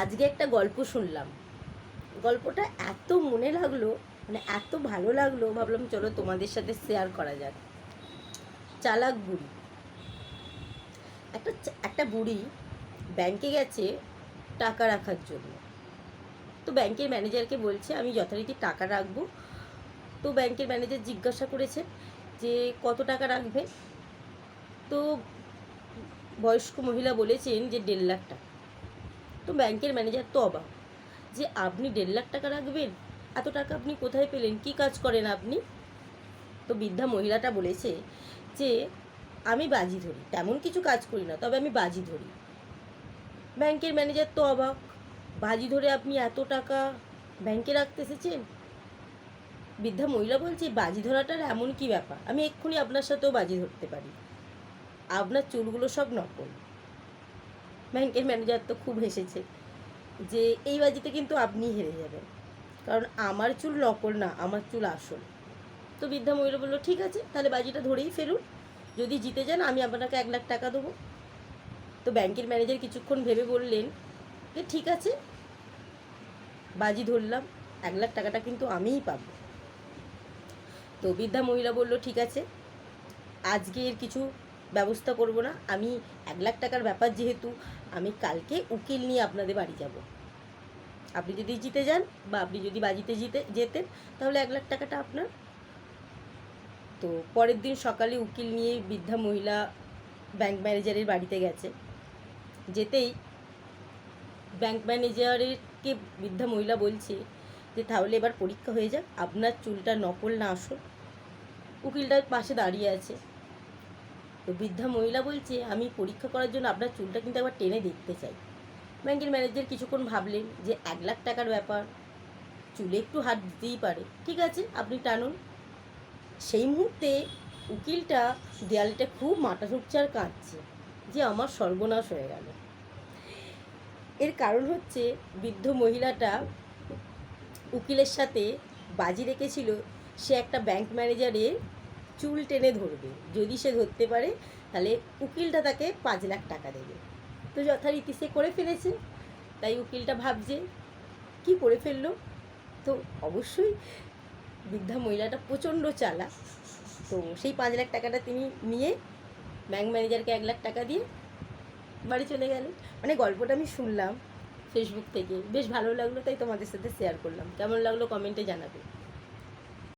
আজকে একটা গল্প শুনলাম। গল্পটা এত মনে লাগল মানে এত ভালো লাগল, ভাবলাম চলো তোমাদের সাথে শেয়ার করা যাক। চালাক বুড়ি। একটা একটা বুড়ি ব্যাংকে গেছে টাকা রাখার জন্য। তো ব্যাংকের ম্যানেজারকে বলছে, আমি যথারীতি টাকা রাখব। তো ব্যাংকের ম্যানেজার জিজ্ঞাসা করেছে যে, কত টাকা রাখবে? তো বয়স্ক মহিলা বলেছেন যে, দেড় লাখ টাকা। তো ব্যাংকের ম্যানেজার তো অবাক। যে আপনি দেড় লাখ টাকা রাখবেন? এত টাকা আপনি কোথায় পেলেন? কি কাজ করেন আপনি? তো বৃদ্ধা মহিলাটা বলেছে যে, আমি বাজি ধরি। তেমন কিছু কাজ করি না, তবে আমি বাজি ধরি। ব্যাংকের ম্যানেজার তো অবাক। বাজি ধরে আপনি এত টাকা ব্যাংকে রাখতে এসেছেন? বৃদ্ধা মহিলা বলছে, বাজি ধরাটার এমন কি ব্যাপার? আমি এক্ষুনি আপনার সাথেও বাজি ধরতে পারি। আপনার চুলগুলো সব নকল। ব্যাংকের ম্যানেজার তো খুব হেসেছে যে এই বাজিতে কিন্তু আপনি হেরে যাবেন। কারণ আমার চুল নকল না, আমার চুল আসল। তো বৃদ্ধা মহিলা বলল, ঠিক আছে, তাহলে বাজিটা ধরেই ফেলুন। যদি জিতে যান, আমি আপনাকে এক লাখ টাকা দেবো। তো ব্যাংকের ম্যানেজার কিছুক্ষণ ভেবে বললেন যে, ঠিক আছে, বাজি ধরলাম, এক লাখ টাকাটা কিন্তু আমিই পাব। তো বৃদ্ধা মহিলা বলল, ঠিক আছে, আজকের কিছু ব্যবস্থা করব না। আমি এক লাখ টাকার ব্যাপার যেহেতু, আমি কালকে উকিল নিয়ে আপনাদের বাড়ি যাব। আপনি যদি জিতে যান বা আপনি যদি বাজিতে জিতে, যেতেন, তাহলে এক লাখ টাকাটা আপনার। তো পরের দিন সকালে উকিল নিয়ে বৃদ্ধা মহিলা ব্যাংক ম্যানেজারের বাড়িতে গেছে। যেতেই ব্যাংক ম্যানেজারেরকে বৃদ্ধা মহিলা বলছে যে, তাহলে এবার পরীক্ষা হয়ে যাক, আপনার চুলটা নকল না আসল উকিলটার পাশে দাঁড়িয়ে আছে। তো বৃদ্ধা মহিলা বলছে, আমি পরীক্ষা করার জন্য আপনার চুলটা কিন্তু একবার টেনে দেখতে চাই। ব্যাংকের ম্যানেজার কিছুক্ষণ ভাবলেন যে এক লাখ টাকার ব্যাপার। চুলে একটু হাত দিতেই পারে। ঠিক আছে, আপনি টানুন। সেই মুহূর্তে উকিলটা দেয়ালটা খুব মাথা ঠুকছে আর কাঁদছে যে আমার সর্বনাশ হয়ে গেল। এর কারণ হচ্ছে বৃদ্ধ মহিলাটা উকিলের সাথে বাজি রেখেছিল। সে একটা ব্যাংক ম্যানেজারের চুল টেনে ধরবে। যদি সে ধরতে পারে, তাহলে উকিলটা তাকে পাঁচ লাখ টাকা দেবে। তো যথারীতি সে করে ফেলেছে। তাই উকিলটা ভাবছে, কি করে ফেলল? তো অবশ্যই বৃদ্ধা মহিলাটা প্রচণ্ড চালা তো সেই পাঁচ লাখ টাকাটা তিনি নিয়ে ব্যাংক ম্যানেজারকে এক লাখ টাকা দিয়ে বাড়ি চলে গেলেন। মানে গল্পটা আমি শুনলাম ফেসবুক থেকে। বেশ ভালো লাগল, তাই তোমাদের সাথে শেয়ার করলাম। কেমন লাগল কমেন্টে জানাবে।